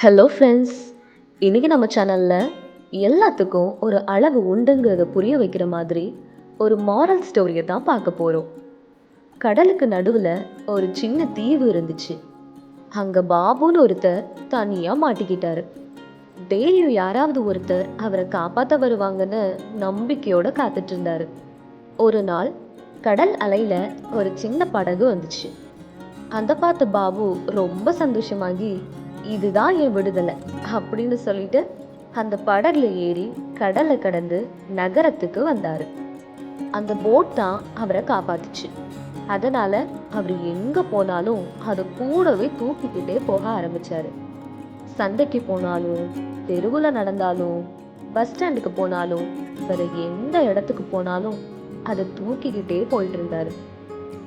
Hello friends இன்றைக்கி நம்ம சேனலில் எல்லாத்துக்கும் ஒரு அளவு உண்டுங்கிறத புரிய வைக்கிற மாதிரி ஒரு மாரல் ஸ்டோரியை தான் பார்க்க போகிறோம் கடலுக்கு நடுவில் ஒரு சின்ன தீவு இருந்துச்சு. அங்கே பாபுன்னு ஒருத்தர் தனியாக மாட்டிக்கிட்டாரு. டெய்லியும் யாராவது ஒருத்தர் அவரை காப்பாற்ற வருவாங்கன்னு நம்பிக்கையோடு காத்துட்டு இருந்தார். ஒரு நாள் கடல் அலையில் ஒரு சின்ன படகு வந்துச்சு. அந்த பார்த்த பாபு ரொம்ப சந்தோஷமாகி இதுதான் என் விடுதலை அப்படின்னு சொல்லிட்டு அந்த படகுல ஏறி கடலை கடந்து நகரத்துக்கு வந்தாரு. அந்த போட் தான் அவரை காப்பாத்துச்சு. அதனால அவர் எங்க போனாலும் அதை கூடவே தூக்கிக்கிட்டே போக ஆரம்பிச்சாரு. சந்தைக்கு போனாலும் தெருவில் நடந்தாலும் பஸ் ஸ்டாண்டுக்கு போனாலும் வேறு எந்த இடத்துக்கு போனாலும் அதை தூக்கிக்கிட்டே போயிட்டு இருந்தாரு.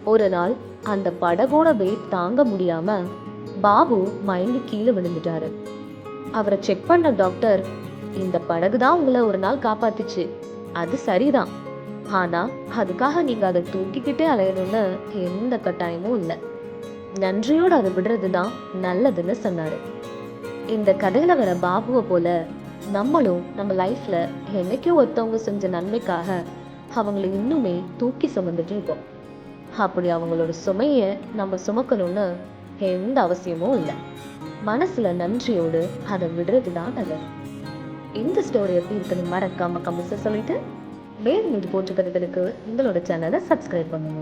ஒரு நாள் அந்த படகோட வெயிட் தாங்க முடியாம பாபு மயங்கி கீழே விழுந்துட்டாரு. அவரை செக் பண்ண டாக்டர் இந்த படகு தான் உங்களை ஒரு நாள் காப்பாத்துச்சு. அது சரிதான். ஆனா அதுக்காக நீங்க அதை தூக்கிக்கிட்டே அலையணும்னு எந்த கட்டாயமும் இல்லை. நன்றியோடு அதை விடுறது தான் நல்லதுன்னு சொன்னாரு. இந்த கதையில வர பாபுவை போல நம்மளும் நம்ம லைஃப்ல என்னைக்கோ ஒருத்தவங்க செஞ்ச நன்மைக்காக அவங்கள இன்னுமே தூக்கி சுமந்துட்டு இருக்கோம். அப்படி அவங்களோட சுமையை நம்ம சுமக்கணும்னு எந்த அவசியமும் இல்லை. மனசுல நன்றியோடு அதை விடுறது தான் நல்லது. இந்த ஸ்டோரி எப்படி இருக்குன்னு மறக்காம கமெண்ட்ஸ் சொல்லிட்டு மேலும் இது போட்டு கதைகளுக்கு உங்களோட சேனலை சப்ஸ்கிரைப் பண்ணுங்க.